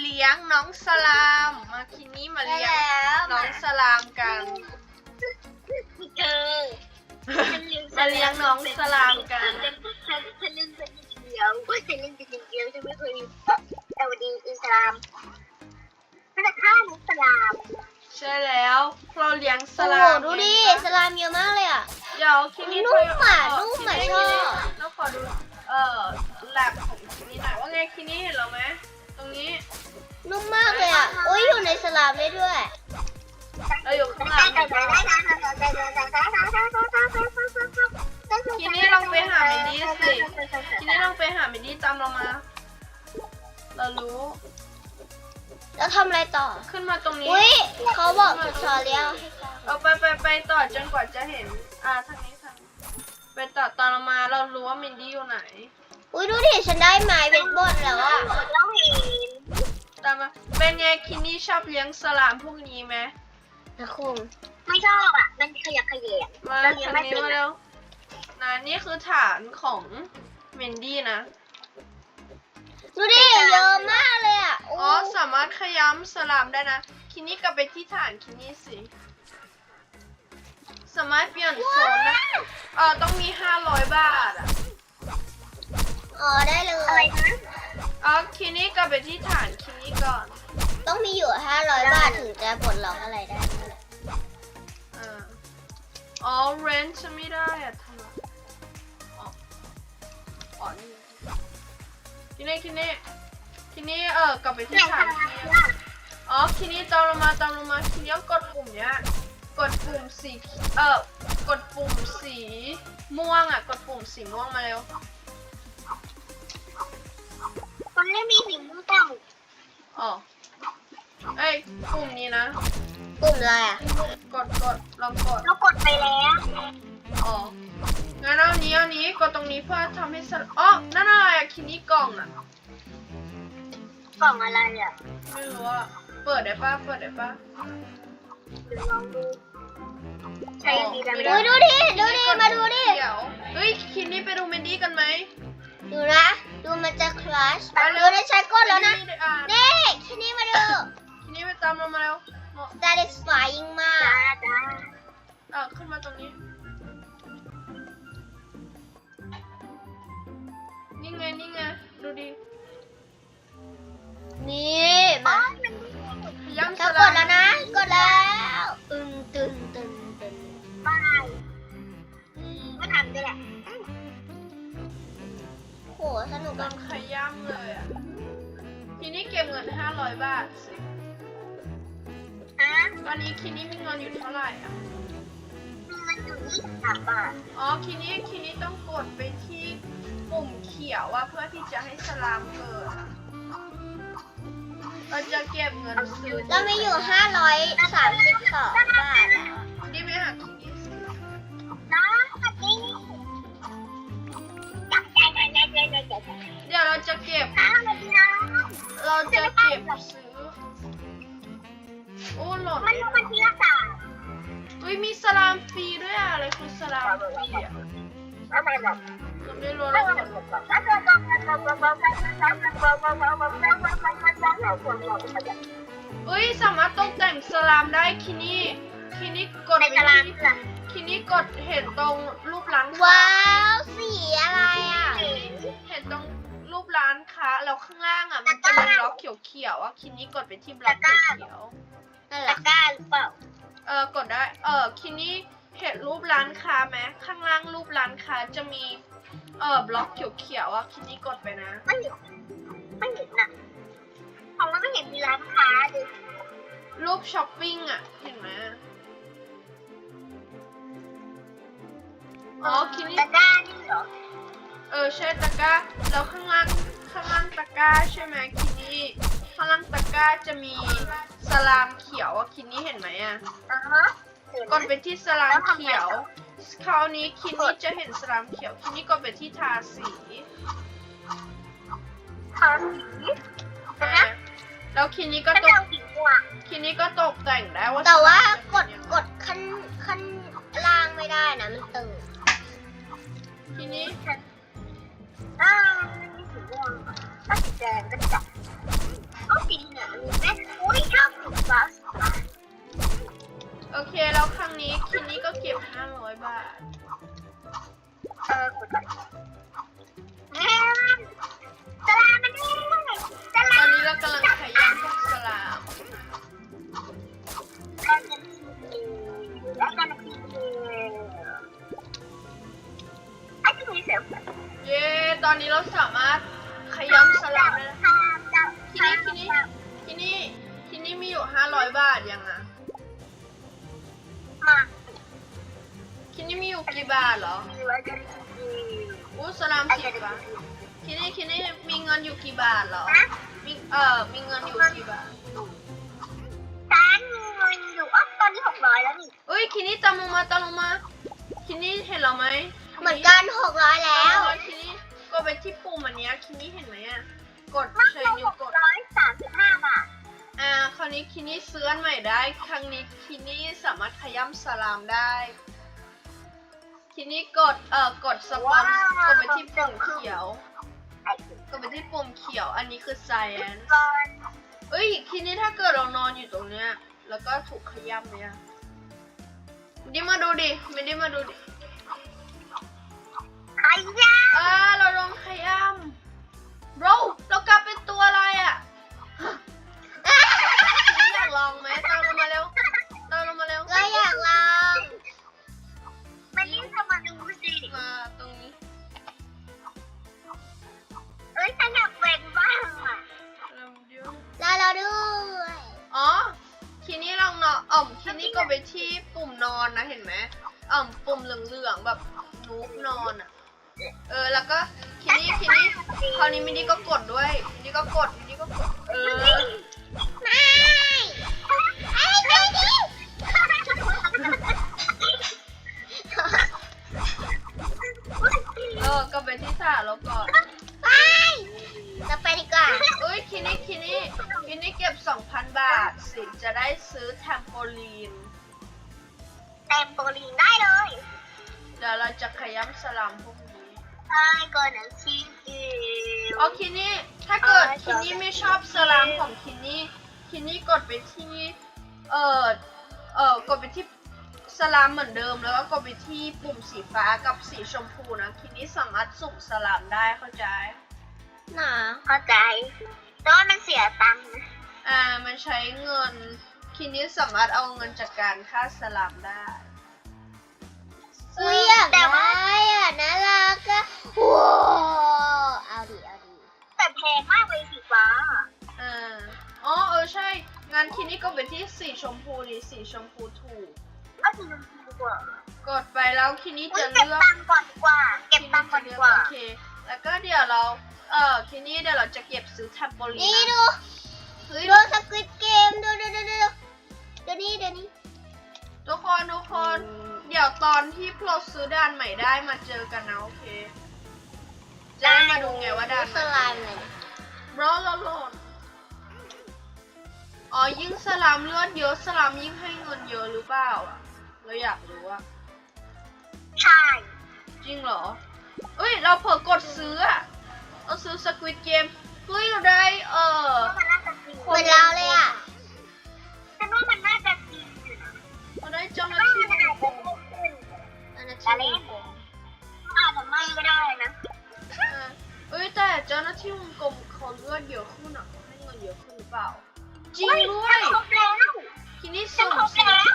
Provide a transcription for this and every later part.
เลี้ยงน้องสลามมาคินี่มาได้เลี้ยงแล้วน้องสลามกันเจอมาเลี้ยงน้องสลามกันฉันฉันเล่นเป็นเดียวฉันเล่นเป็นเดียวฉันไม่เคยแต่วันดีอิสลามฉันจะฆ่าอิสลามใช่แล้วเราเลี้ยงสโอ้โหลามดูดิเองสลามเยอะมากเลยอะเดี๋ยวคินี่นุ่มอะเนุ่มอะคิชอบเราขอดูเอ่อแลบของคินี่หน่อยว่าไงคินี่เห็นเราไหมตรงนี้ นุ่มมากเลยอะโอ้ยอยู่ในสลามได้ด้วยเราอยู่ข้างหลังคินี่ลองไปหามินดี้สิคินี่ลองไปหามินดี้ตามเรามา เรารู้ แล้วทำอะไรต่อ ขึ้นมาตรงนี้อุ้ยเขาบอกทูทอเรียลให้ฟังเอาไปไปไปต่อจนกว่าจะเห็น อ่าทางนี้ทางนี้ไปต่อตอนเรามาเรารู้ว่ามินดี้อยู่ไหน อุ้ยดูดิฉันได้ไม้เบสบอลแล้วอะตามมาเป็นไงคินี่ชอบเลี้ยงสลามพวกนี้ไหมนะคุณไม่ชอบอะ มันขยักขยงมาเราทางเลี้ยงไม่นี้เป็นมาอะเร็วนะนี่คือฐานของมินดี้นะ ดูดิเยอะมากเลยอะโอ้อ๋อสามารถขย้ำสลามได้นะ คินี่กลับไปที่ฐานคินี่สิ สามารถเปลี่ยนโซนนะเออต้องมี500บาทอะ อ๋อได้เลอะไรยนะ อ๋อคินี่กลับไปที่ฐานคินี่ก่อน ต้องมีอยู่500บาทถึงจะปลดล็อกอะไรได้ อ่าอ๋อเรนจะไม่ได้อะทำไมอ๋ออ๋อนี่คินี่คินี่คินี่เออกลับไปที่ฐานคินี่อ๋อคินี่ตามลงมาตามลงมาคินี่ต้องกดปุ่มเนี้ย กดปุ่มสีเออกดปุ่มสีม่วงอะ กดปุ่มสีม่วงมาเร็ว คนเล่นมีสีม่วงเต่าอ๋อเอ้ยปุ่มนี้นะ ปุ่มอะไรอะกดกดลองกดเรากดไปแล้วอ๋องั้นเอานี้เอานี้กดตรงนี้เพื่อทำให้สลอ๋อนั่นอะไรอะคินี่กล่องอะกล่องอะไรอะไม่รู้อะเปิดได้ปะเปิดได้ปะลองดูใช้ดีแล้วดูดูดิดูดิมาดูดิเดี๋ยวเฮ้ยคินี่ไปดูเมนดี้กันไหม ดูนะ ดูมันจะคลาชไปเร็ดูวนะใช้กดแล้วนะคิได้อ่านนี่ที่นี่มาดูคินี่ไปตามเรามาแล้วเหมาะ satisfying มากจ้าจ้าอะขึ้นมาตรงนี้ นี่ไง นี่ไง ดูดิ นนี้คินี่มีเงินอยู่เท่าไหร่อะมันอยู่ที่สามบาท อ๋อคินี่คินี่ต้องกดไปที่ปุ่มเขียวอะเพื่อที่จะให้สลามเกิดอะเราจะเก็บเงินซื้อเรามีอยู่532บาทอะนี่ไม่หักคินี่สิน้องแบบนี้จับใจใจใจใจใจใจเดี๋ยวเราจะเก็บ ฟรีด้วยอะอะไรคือสลามฟรีอะอะไรแบบเราไม่รู้เราขอเฮ้ยสามารถตกแต่งสลามได้คินี่คินี่กดในไปตารางที่ล่ะคินี่กดเห็นตรงรูปร้านค้าว้าวสีอะไรอะ เห็นตรงรูปร้านค้าแล้วข้างล่างอะมันจะมีบล็อกเขียวๆอะคินี่กดไปที่บล็อกเขียวนั่นแหตะละกร้าหรือเปล่าๆเออกดได้ เออคินี่ เห็นรูปร้านค้าไหมข้างล่างรูปร้านค้าจะมีเออบล็อกเขียวๆอะคินี่กดไปนะ ไม่เห็นไม่เห็นน่ะของมันไม่เห็นมีร้านค้าเลยรูปช้อปปิ้งอะ เห็นไหมอ๋อคินี่ตะกร้านี่เหรอ เออใช่ตะกร้าแล้วข้างล่างข้างล่างตะกร้าใช่ไหมคินี่ข้างล่างตะกร้าจะมีสลามเขียวอะคินี่เห็นไหมอะอ่าฮะ กดไปที่สลามเขียว คราวนี้คินี่จะเห็นสลามเขียว คินี่กดไปที่ทาสีทาสีอะแล้วคินี่ก็ก็ตจะกเอาสีม่วงคินี่ก็ตกแต่งได้ว่าแต่ว่าสลมกดจะเป็นยังไงกดขั้นขั้นล่างไม่ได้นะมันตึงคินี่อ่ามันมีสีม่วงถ้าสีแดงก็จับเอาสีเหลืองแโอเค แล้วครั้งนี้คินนี่ก็เก็บห้าร้อยบาท เออกดก่อนแม่สลามมันนี่สตลาอนมนี้เรากำลังขย้ำพวกสลามแล้วกันทีไอ้ที่มีเสียงเย้ ตอนนี้เราสามารถขย้ำสลามได้แล้วทีนี้ทีนี้ทีนี้ทีนี้มีอยู่ห้าร้อยบาทยังอะ มาทีนี้มีอยู่กี่บาทเหรอดูว่าจะดีอู้สลามสิบบาททีนี้ทีนี้มีเงินอยู่กี่บาทเหรอนะมีเออมีเงินอยู่กี่บาทตานมีเงินอยู่อ๋อตอนนี้หกร้อยแล้วนี่เอ้ยทีนี้ตามลงมาตามลงมาทีนี้เห็นเราไหมเหมือนกันหกร้อยแล้วทีนี้ก็ไปที่ปุ่มอันเนี้ยทีนี้เห็นไหมอะกดมากใช้กว่านิ้หวกกดร้อยสามสิบห้าบาท อ่า คราวนี้คินี่ซื้ออันใหม่ได้ ครั้งนี้คินี่สามารถขย้ำสลามได้ คินี่กด เอ่อ กดสปอนกดไปที่ปุ่มเขียวไอ้กดไปที่ปุ่มเขียว อันนี้คือ science ก่อนเอ้ย คินี่ถ้าเกิดเรานอนอยู่ตรงเนี้ย แล้วก็ถูกขย้ำเนี่ยไม่ได้มาดูดิ ไม่ได้มาดูดิใครยาอ่าเราลองขย้ำเราเรากลับเป็นตัวอะไรอะ อ่อมทีนี้ก็ไปที่ปุ่มนอนนะเห็นไหมอ่อมปุ่มเหลืองๆแบบนูบนอนอะ เออแล้วก็ทีนี้ทีนี้คราวนี้มินดี้ก็กดด้วยมินดี้ก็กดมินดี้ก็กด เออไม่ไอ้เจนี่เออก็ไปที่สระแล้วก่อน เราไปดีกว่าเอ้ยทีนี้ทีนี้ทีนี้เก็บ 2,000 บาท สิจะได้ซื้อแทมโปลีน เต็มโปรลีนได้เลยเดี๋ยวเราจะขย้ำสลัมพวกนี้ไอ้ก่อนหนังชีสอิวอ๋อคินี่ถ้าเกิดคินี่ไม่ชอบสลามของคินี่คินี่กดไปที่เอ่อเอ่อกดไปที่สลามเหมือนเดิมแล้วก็กดไปที่ปุ่มสีฟ้ากับสีชมพูนะคินี่สามารถสุ่มสลามได้เข้าใจ หนาเข้าใจแต่ว่ามันเสียตังค์นะอ่า มันใช้เงิน คินี่สามารถเอาเงินจากการค่าสลามได้อุ้ยอยากได้อะน่ารักอะว้าวเอาดิเอาดิแต่แพงมากเลยสีฟ้า อ่าอ๋อเออใช่งานคินี่ก็ไปที่สีชมพูดิสีชมพูถูกก็สีชมพูดีกว่ากดไปแล้วคินี่อุ๊ยจะเก็บเลือก ตังค์ก่อนดีกว่า เก็บตังค์ก่อนดีกว่า โอเค แล้วก็เดี๋ยวเรา เออทีนี้เดี๋ยวเราจะเก็บซื้อแทมโปลีนนี่นะดูเฮ้ยดูสควิตเกมดูดูดูดูดูดูนี่ดูนี่ทุกคนทุกคน เดี๋ยวตอนที่เราซื้อด่านใหม่ได้มาเจอกันนะโอเค จะได้มาดูไงว่าด่านสไลม์เลยร้อนร้อนร้อนอ๋อยิ่งสลามเลือดเยอะสลามยิ่งให้เงินเยอะหรือเปล่าอะเราอยากรู้อะใช่ จริงเหรอเอ้ย เราเผลอกดซื้ออะ เราซื้อสควิตเกมเฮ้ยเราได้เออเพราะมันน่าจะจริงเหมือนเราเลยอะฉันว่ามันน่าจะจริงอยู่นะเราได้เจ้าหน้าว่าที่มันอาจจะวงกลมไม่ขึ้นอันนั้นที่วงกลมอาจจะไม่ก็ได้นะอ่าเอ้ยแต่เจ้าหน้าที่วงกลมเขาเลือดเยอะขึ้นอะเขาให้เงินเยอะขึ้นหรือเปล่า จริงด้วยฉันครบแล้วทีนี้ฉันสุ่มครบสิแล้ว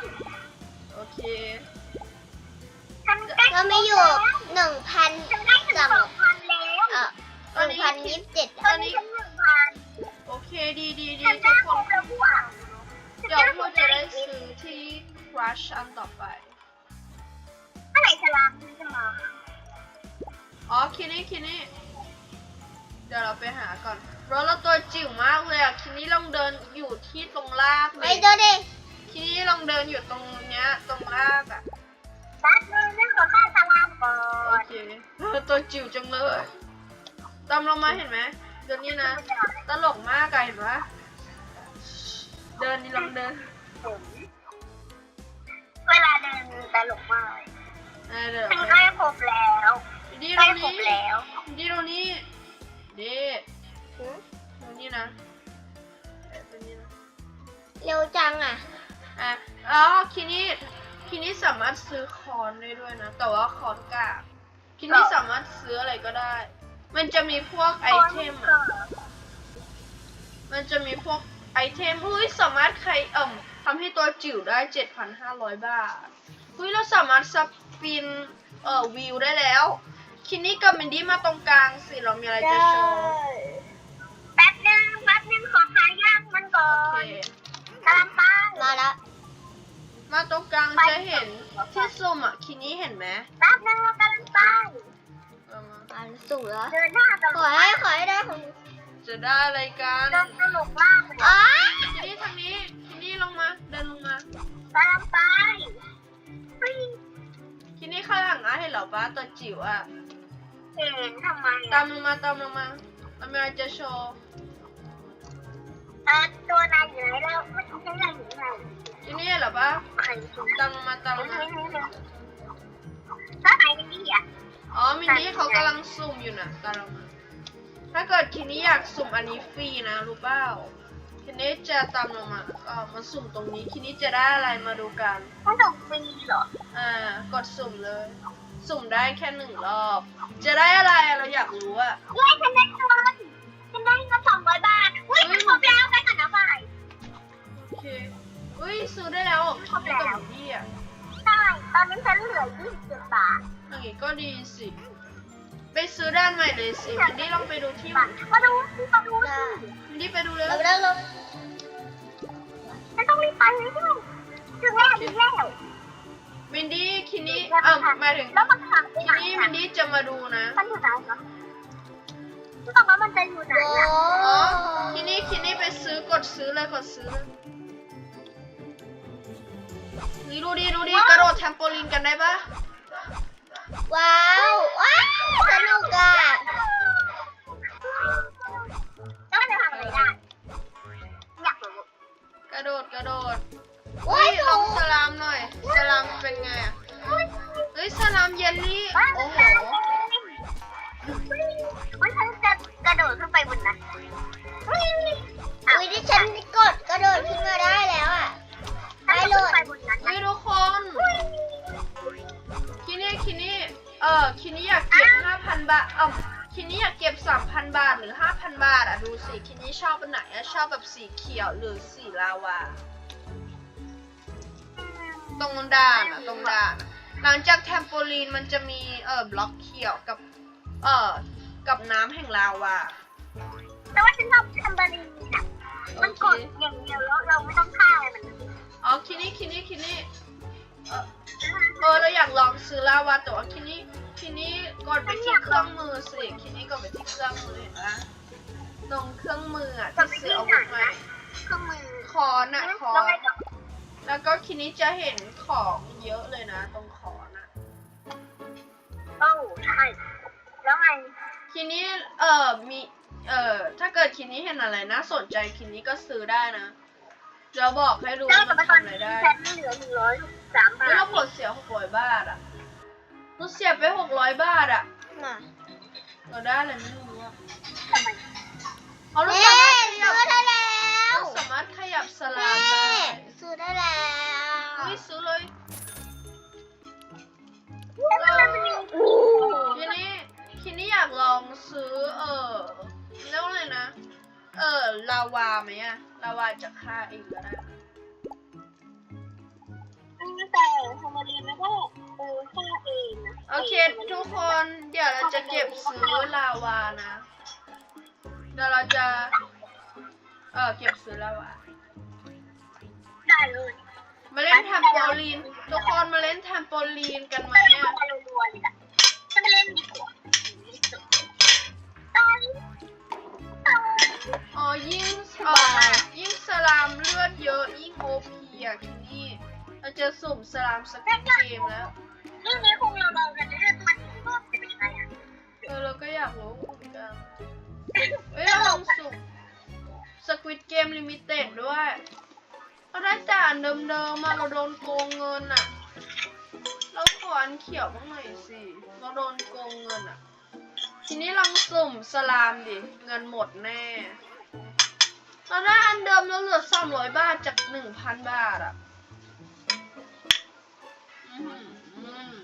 โอเคฉันใกล้ก็ไม่อยู่หนึ่งพันฉันได้ถึงสอง พันยี่สิบเจ็ดตอนนี้ฉันหนึ่งพันโอเคดีดีดีฉันทุได้กคครนบแล้วว่ะเดี๋ยวเราจะได้ซื้อที่ Crush อันต่อไป เมื่อไหร่ฉลามจะมาอ๋อคินี่คินี่เดี๋ยวเราไปหาก่อนเพราะเราตัวจิ๋วมากเลยอะคินี่ลองเดินอยู่ที่ตรงลากไปเลยดูดิคินี่ลองเดินอยู่ตรงเนี้ย ตรงลากอะ แป๊บนึงนี่ขอฆ่าฉลามก่อโอนเคเออตัวจิ๋วจังเลย ตามเรามาเห็นไหมเดี๋ยวนี้นะ ตลกมากอะเห็นปะเดินดิลองเดินเวลาเดินตลกมากอ่าเดี๋ยวฉันใกล้ครบแล้วดีใกตรล้งครบนี้แล้วดีตรงนี้ดีตรงนี้นะเอ๊ะตรงนี้นะ เร็วจังอะ อะอ๋อคินี่คินี่สามารถซื้อคอนได้ด้วยนะ แต่ว่าคอนกากคินี่สามารถซื้ออะไรก็ได้ มันจะมีพวกไอเทมอะมันจะมีพวกไอเทมเฮ้ยสามารถใครเอ่มทำให้ตัวจิ๋วได้ 7,500 บาทเฮ้ยเราสามารถสปินเอ่อวิวได้แล้ว คินี่กับมินดี้มาตรงกลางสิเรามีอะไรจะโชว์ แป๊บนึงแป๊บนึงขอหาย่างมันก่อโอเคนตามไปมาแล้วมาตรงกลางจะเห็นที่ซุ่มอะ คินี่เห็นไหม แป๊บนึงเรากำลังไปเอา มามาสูงแล้วเดินหน้าตลขออดให้ขอให้ได้ของจะได้อะไรกันเดินตลกมากเลยอ๋อคินี่ทางนี้คินี่ลงมา เดินลงมาตามไปเฮ้ยคินี่ข้างหลังอะเห็นเหรอป้าตัวจิ๋วอะเห็นทำไมตามลงมาตามลงมาเรามีอะไรจะโชว์เออตัวนายอยู่ไหนแล้วไม่ใช่นายอยู่ไหนคินี่เห็นเหรอป้าใครจริงตามลงมาตามลงมา อะอ๋อมินนี่เขากำลังสุ่มอยู่นะตามลงมาถ้าเกิดคินี่อยากสุ่มอันนี้ฟรีนะรู้เปล่าคินี่จะตามลงมาเออมาสุ่มตรงนี้คินี่จะได้อะไรมาดูกันมันส่งฟรีเหรออ่ากดสุ่มเลย สุ่มได้แค่หนึ่งรอบ จะได้อะไรอะเราอยากรู้อะเฮ้ยฉันได้เงินฉันได้เงินสองร้อยบาทเฮ้ยมันครบแล้วไปกันนะบ่ายโอเคอุ้ยซื้อได้แล้วครบแล้วกับพี่อะใช่ตอนนี้ฉันเหลือยี่สิบเจ็ดบาท อย่างงี้ก็ดีสิ ไปซื้อด้านใหม่เลยสิมินดี้ลองไปดูที่บาทมาดูมาดูสิมินดี้ไปดูเลยเราได้ลงฉันต้องรีบไปเลยที่ถึงแล้วถึงแล้วมินดี้คินี่เออหมายถึงแล้วมันขังไปคิไหนนี่อะมินดี้จะมาดูนะมันอยู่ไหนเหรอฉันบอกว่ามันจะอยู่ไหนโอ้อะอ๋อคินี่คินี่ไปซื้อกดซื้อเลยกดซื้อเลยนี่ดูดิดูดิกระโดดแทมโปลินกันได้ปะ ว้าว ว้าว สนุกอะแล้วมันจะทำอะไรได้ อยากรู้กระโดดกระโดดโอ้เฮ้ยยลองสลามหน่อย สลามเป็นไงอะเฮ้ยสลามเยลลี่โอ้โหว่าฉันจะกระโดดขึ้นไปบนนั้น อุ้ยอุ้ยที่ฉันกดกระโดดขึ้นมาได้แล้วอะได้ เออคินี่อยากเก็บ5,000บาทเอ้าคินี่อยากเก็บ3,000บาทหรือ5,000บาทอะดูสิคินี่ชอบอันไหนอะชอบแบบสีเขียวหรือสีลาวา ตรงด่านอะตรงด่านอะหลังจากแทมโปลีนมันจะมีเออบล็อกเขียวกับเออกับน้ำแห่งลาวา แต่ว่าฉันชอบทำบารีน่ะโอมันเคกดอย่างเดียวแล้วเราไม่ต้องฆ่าอะไรมันเลยอ๋อคินี่คินี่คินี่เออ เออเราอยากลองซื้อลาวาแต่ว่าคินี่คินี่กดไปที่เครื่องมือสิคินี่กดไปที่เครื่องมือเห็นปะตรงเครื่องมืออะที่ซื้ออาวุธใหม่เครื่องมือคอนอะคอแล้วนไงต่อแล้วก็คินี่จะเห็นของเยอะเลยนะ ตรงคอนอะโอ้ใช่แล้วไงคินี่เออมีเออถ้าเกิดคินี่เห็นอะไรน่าสนใจคินี่ก็ซื้อได้นะ เดี๋ยวบอกให้ดูได้ว่าแต่มันตอนทำอะไรนี้ได้ฉันเหลือหนึ่งร้อยสามบาเฮ้ยทเราผลเสียหกร้อยบาทอะเราเสียไปหกร้อยบาทอะมาเราได้อะไรไม่รู้อะทำไมเอาเราเอ๊สามารถขยับซื้อได้แล้วเราสามารถขยับสลาแม่มได้ซื้อได้แล้วเฮ้ยซื้อเลยแล้วมันมีคินี่คินี่อยากลองซื้อเออเรียกว่าอะไรนะ เออลาวาไหมอะ ลาวาจะฆ่าเองก็ได้แต่ทำมาเรียนไม่ได้เออฆ่าเองนะโอเค ทุกคนเดี๋ยวเราจะเก็บซื้อลาวานะเดี๋ยวเราจะเออเก็บซื้อลาวาได้เลยมาเล่นแทมโปลีนทุกคนมาเล่นแทมโปลีนกันไหมไม่อะต้องรัวๆเลยนะฉันไปเล่นดีกว่า อ๋อยิ่งเออยิ่งสลามเลือดเยอะยิ่งโอพีอะทีนี่เราจะสุ่มสลามสกิปเกมแล้ว เรื่องนี้คงเราลองกันเรื่องมันถึงรอบจะเป็นยังไงอะเออเราก็อยากรู้เหมือนกันเอ้ยเราลองสุ่มสควิตเกมลิมิเต็ดด้วยเราได้แต่อันเดิมๆมาเราโดนโกงเงินอะเราขออันเขียวบ้างหน่อยสิ เราโดนโกงเงินอะทีนี้ลองสุ่มสลามดิ เงินหมดแน่ เราได้อันเดิมแล้วเหลือสามร้อยบาทจากหนึ่งพันบาทอะอื้อหืออืม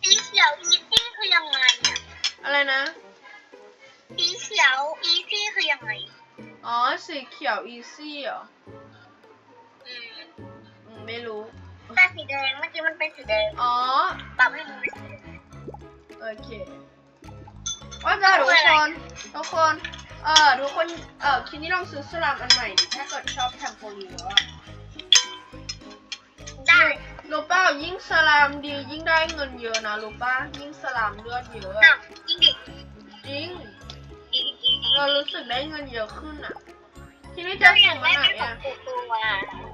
สีเขียวอีซี่คือยังไงอะอะไรนะสีเขียวอีซี่คือยังไง อ๋อ สีเขียวอีซี่เหรออืมอืมไม่รู้ แต่สีแดงเมื่อกี้มันเป็นสีแดงอ๋อ ปรับให้มันเป็นสีแดงโอเคว่าจะทุกคนทุกคน เออทุกคน เออคิดนี่ลองซื้อสลามอันใหม่ดิถ้าเกิดชอบแทมโปลีนแล้วอะได้รู้เปล่ายิ่งสลามดียิ่งได้เงินเยอะนะรู้ป่ะยิ่งสลามเลือดเยอะอ้าอะวจริงดิจริงดีดีดีเรารู้สึกได้เงินเยอะขึ้นอะทีนี้จะเราอส่ยางกมาได้ไหนเป็นของอะกูตัว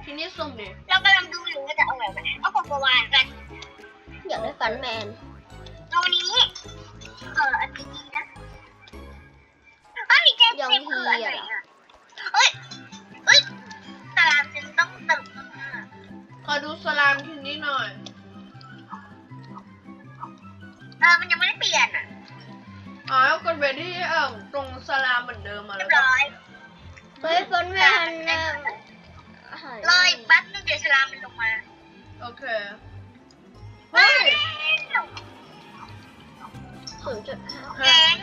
ทีนี้ส่งดิเรากำลังดูอยู่ว่าจะเอาแบบไหนเอาของตัววานกัน อยากได้ฟันแมน เอาอันนี้ เอออันนี้ดีนะเอ้ ยเจ๊เจ๊คืออันไหนอะเฮ้ยเฮ้ยตารางฉันต้องเติมมากขอดูสลามทีนี้หน่อย เออ มันยังไม่ได้เปลี่ยนอะ อ๋อกดไปที่เอ่อตรงสลามเหมือนเดิมมาเรีแล้ยวบก็ร้อยเฮ้ยฟันแมนนะหายรออีกแป๊บนึงเดี๋ยวฉลามมันลงมาโอเค เฮ้เฮ้ยยศูนย์จุดห้าแกง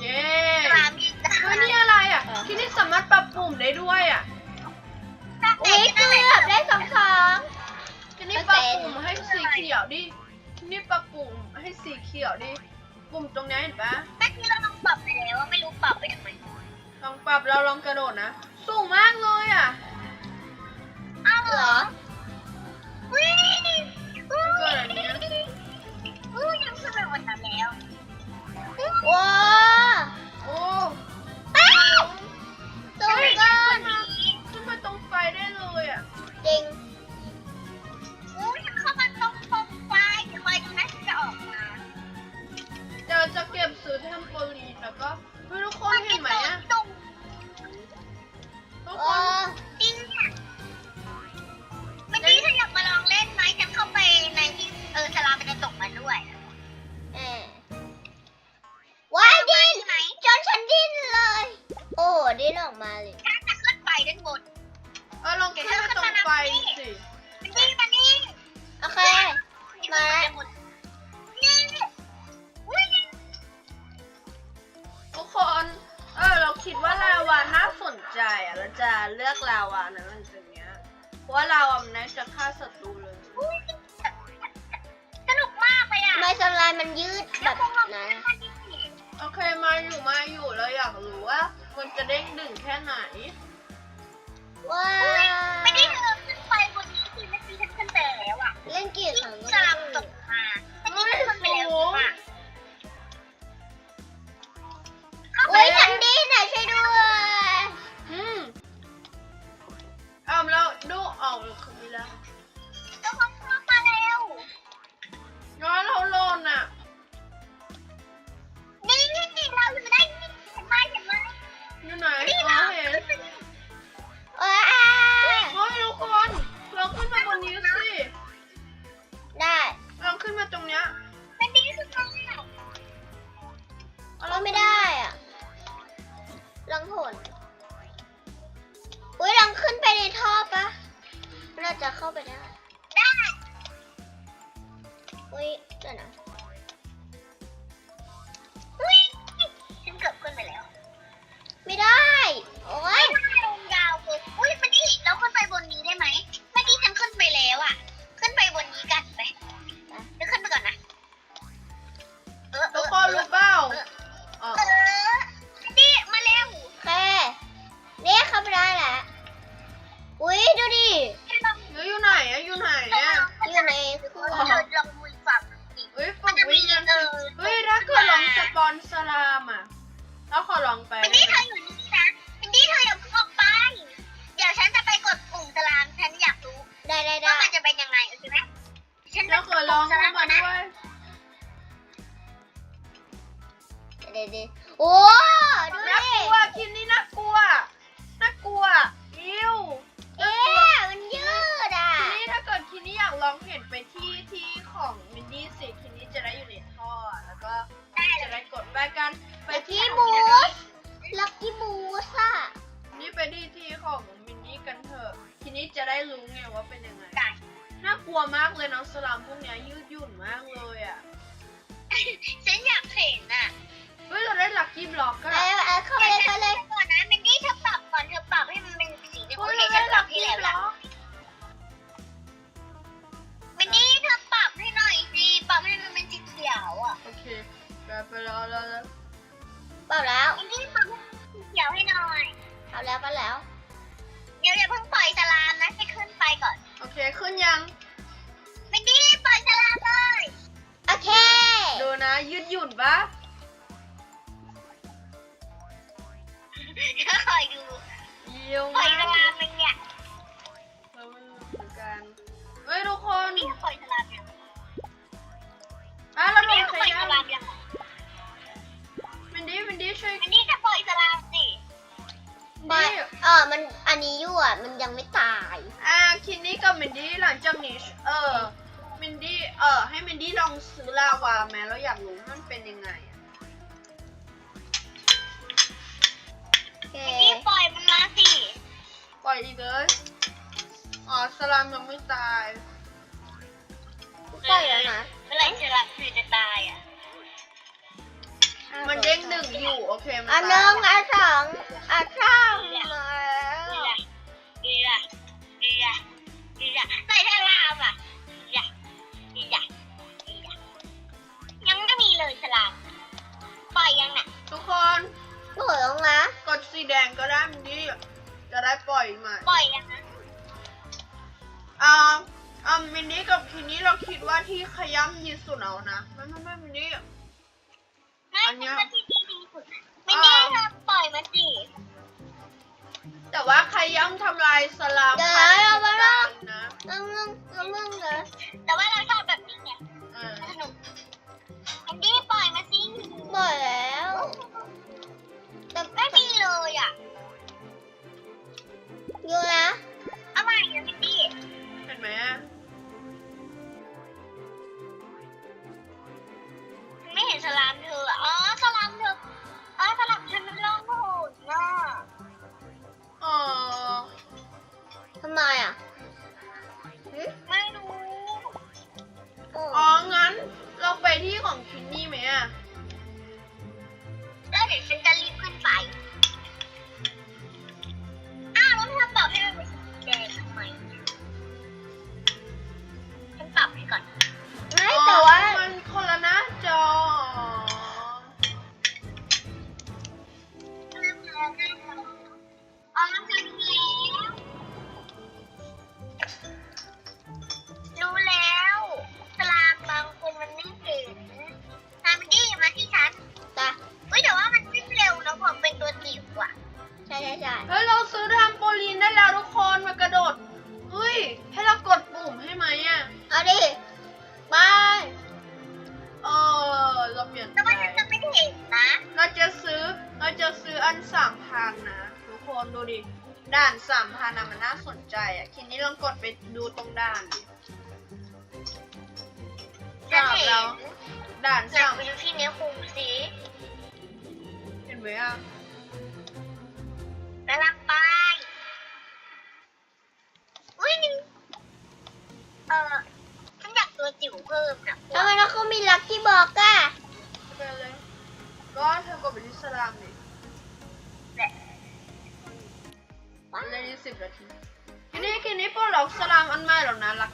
เย้ฉลามยิงได้เฮ้ยนี่อะไรอะ ที่นี่สามารถปรับปุ่มได้ด้วยอะอุ้ยเกือบได้สองสองที่นี่ปรับปุ่มให้สีเขียวดิที่นี่ปรับปุ่มให้สีเขียวดิ ปุ่มตรงนี้เห็นปะแม่ที่เราลองปรับไปแล้วไม่รู้ปรับไปทำไมลองปรับเราลองกระโดดนะ สูงมากเลยอะ อ้าวเหเหรรอออุ้ยอุ้มันเกิดยอะไรเนี่ยอุ้ยยังขึ้นไปวันนั้นแล้วว้า เดี๋ยวจะเก็บซื้อเทมโปลีนแล้วก็เฮ้ยทุกคนเห็นไหมอะตรงทุกเอคน ออกเลยคือไม่ได้ต้องเข้ามาแล้วย้อนเราโลนอะ นี่นี่เราจะได้เห็นไหมเห็นไหมอยู่ไหนนี่อ๋อเราเห็นว้าเฮ้ยทุกคนเราขึ้นมาบนนี้สิ ได้เราขึ้นมาตรงเนี้ยเป็นนี่คือตรงไหนก็ไม่ได้ น่าจะเข้าไปได้ จะได้รู้ไงว่าเป็นยังไงได้น่ากลัวมากเลยน้องสลามพวกเนี้ยยืดหยุ่นมากเลยอะฉันอยากเห็นอะเฮ้ยเราได้ลักกี้บล็อกก็ไปเอาเข้าไปเลยเข้าเลยก่อนนะมินดี้เธอปรับก่อนเธอปรับให้มันเป็นสีที่เฮ้โอยเคเราฉัได้นปลัรับกที่กี้แล้วบล็ละอกมินดี้เธอปรับให้หน่อยสิปรับให้มันเป็นสีเขียวอะโอเคไปไปแล้วแล้วแล้วเปล่าแล้วมินดี้ปรับให้มันสีเขียวให้หน่อยเอาแล้วก็แล้ว เดี๋ยวอย่าเพิ่งปล่อยสลามนะให้ขึ้นไปก่อน โอเค ขึ้นยังมินดี้ปล่อยสลามเลย โอเค ดูนะ ยืดหยุ่นปะคอยดูเยี่ยมปล่มาอยสกลามมันเนี่ยเราไม่รู้เหมือนกันเฮ้ยทุกคนนี่ปล่อยสลามยังอะเราโดนี่นปใครล่อยสนะลามยังมินดี้มินดี้ช่วยมินดี้จะปล่อย นอันนี้อยู่อะ มันยังไม่ตาย อะคินนี่กับมินดี้หลังจากนี้เออมินดี้เออให้มินดี้ลองซื้อลาวาแม้เราอยากรู้ว่ามันเป็นยังไงอะโอเคมินดี้ปล่อยมันมาสิ ปล่อยอีกเลยอ๋อสลามยังไม่ตาย ปล่อยแล้วนะ เมื่อไหรสลามคือจะตายอะ มันเด้งหนึ่งอยู่โอเคมันอันหตานึ่ยงอันสองอันสามมาแล้วดีละดีละดีละดีละใส่สลามอะดีละดีละดีละยังไม่มีเลยสลามปล่อยยังน่ะทุกคนโหลงนะกดสีแดงก็ได้มินดี้จะได้ปล่อยใหม่ปล่อยยังนะอ่าอ่ามินดี้กับคินนี่เราคิดว่าที่ขย้ำยีสุดเอานะไม่ไม่ไม่มินดี้ไม่ อันเนี้คิดยว่าที่ดีที่สุดน่ะไม่ได้เธอปล่อยมาสิแต่ว่าขย้ำทำลายสลามเดี๋ยวพันเราธุ์มาได้เล่า นะน้ำมึงน้ำมึงเลยแต่ว่าเราชอบแบบนี้ไงเออสนุกอันดี้ปล่อยมาสิปล่อยแล้ว แต่ไม่มีเลยอะอยู่นะเอาใหม่นะมินดี้เห็นไหมอะไม่เห็นสลามเธออะอ๋อ อ๋อทำไมอะหึไม่รู้ โอ้อ๋อ งั้นเราไปที่ของคินนี่ไหมอะแล้วเดี๋ยวฉันจะรีบขึ้นไป อ้าวแล้วเธอปรับให้มันเป็นสีแดงทำ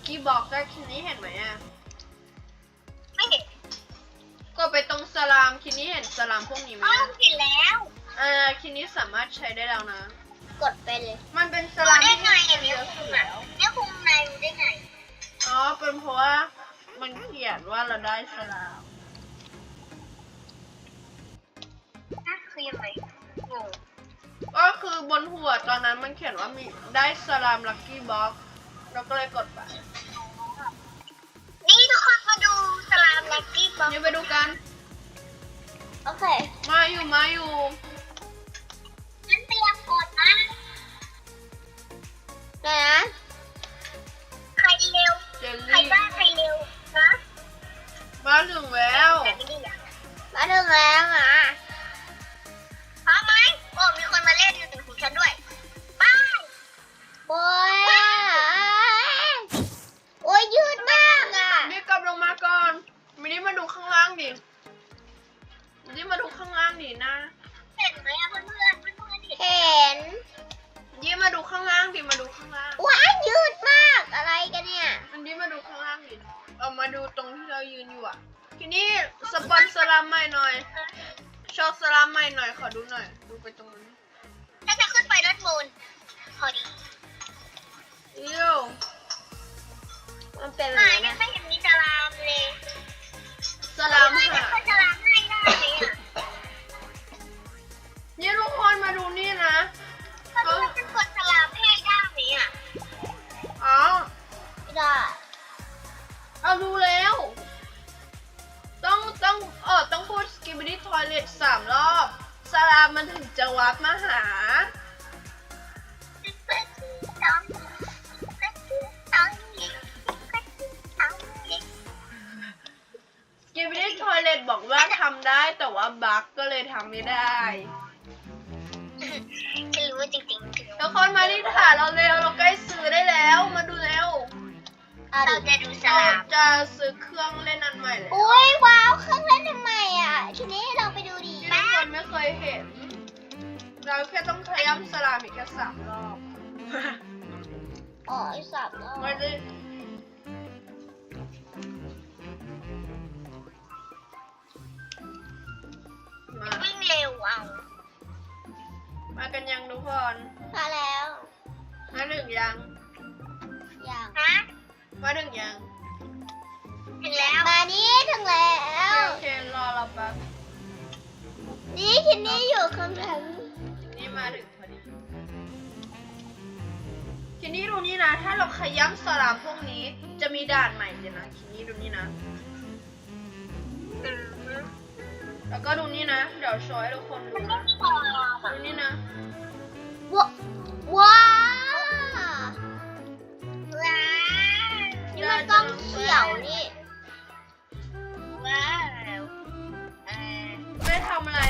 กี้บอกได้ทีนี้เห็นไหมอะ ไม่เห็นกดไปตรงสลามทีนี้เห็นสลามพวกนี้ไหมอ๋ออะเห็นแล้ว อ่าทีนี้สามารถใช้ได้แล้วนะ กดไปเลยมันเป็นสรู้ลามได้ที่ไงมีอะเยเนี่ยอะคุสุมดอะแล้ว เนี่ยคุมนายรู้ได้ไงอ๋อ เป็นเพราะว่ามันเขียนว่าเราได้สลามนั่นคือยังไงงงก็คือบนหัวตอนนั้นมันเขียนว่ามีได้สลามลัคกี้บ็อกเราก็เลยกดไป โอเคมาอยู่มาอยู่ฉันเตรียมกดนะไหนนะใครเร็ว เจลใครลี่บ้างใครเร็วนะมาถึงแล้วแต่ไม่ดีอะมาถึงแล้วอะพร้อมไหมโอ้มีคนมาเล่นอยู่ถึงของฉันด้วยไปโอ้ยโอ้ยยืดมากอะนี่กลับลงมาก่อนมินี่มาดูข้างล่างดิ มินี่มาดูข้างล่างดินะ เห็นไหมอะเพื่อนเพื่อนเพื่อนเพื่อนเห็นเห็นยี่มาดูข้างล่างดิมาดูข้างล่าง ว้ายยืดมากอะไรกันเนี่ยอันนี้มาดูข้างล่างดิเอามาดูตรงที่เรายืนอยู่อะทีนี้สปอนสลามใหม่หน่อยโชว์สลามใหม่หน่อยขอดูหน่อย ดูไปตรงนั้นถ้าจะขึ้นไปด้านบนพอดีอิ้วมันเป็นไหอะนไรไม่นะ เราแค่ต้องขย้ำสลามอีกแค่สามรอบ อ๋อไอ้สับแล้วไม่ได้มาวิ่งเร็วเอา มากันยังทุกคนมาแล้วมาถึงยังยังฮะมาถึงยังถึงแล้วมานี่ถึงแล้ว โอเครอเราแป๊บ นี่คินนี่อยู่ข้างหลังนี่ มาถึงพอดี ทีนี้ดูนี่นะ ถ้าเราขย้ำสลามพวกนี้ จะมีด่านใหม่เลยนะ ทีนี้ดูนี่นะอืมแล้วก็ดูนี่นะ เดี๋ยวโชว์ให้ทุกคนดูมันไม่นะมีบอลอะดูนี่นะ ว้าว้าว้าวนี่มันกล้องเขียวนี่ ว้าวเออไม่ทำอะไร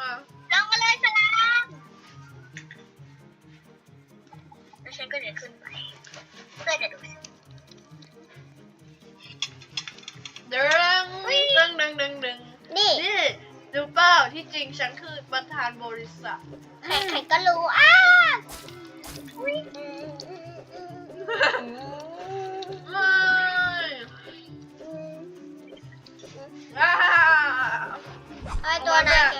มา ลงมาเลยสลามแล้วฉันก็จะขึ้นไปเพื่อจะดูดึงดึงดึงดึงดึงนี่นี่รู้เปล่าที่จริงฉันคือประธานบริษัท ใครๆก็รู้อ้าไม่อ้าไอตัวนายแกอย่างเนี้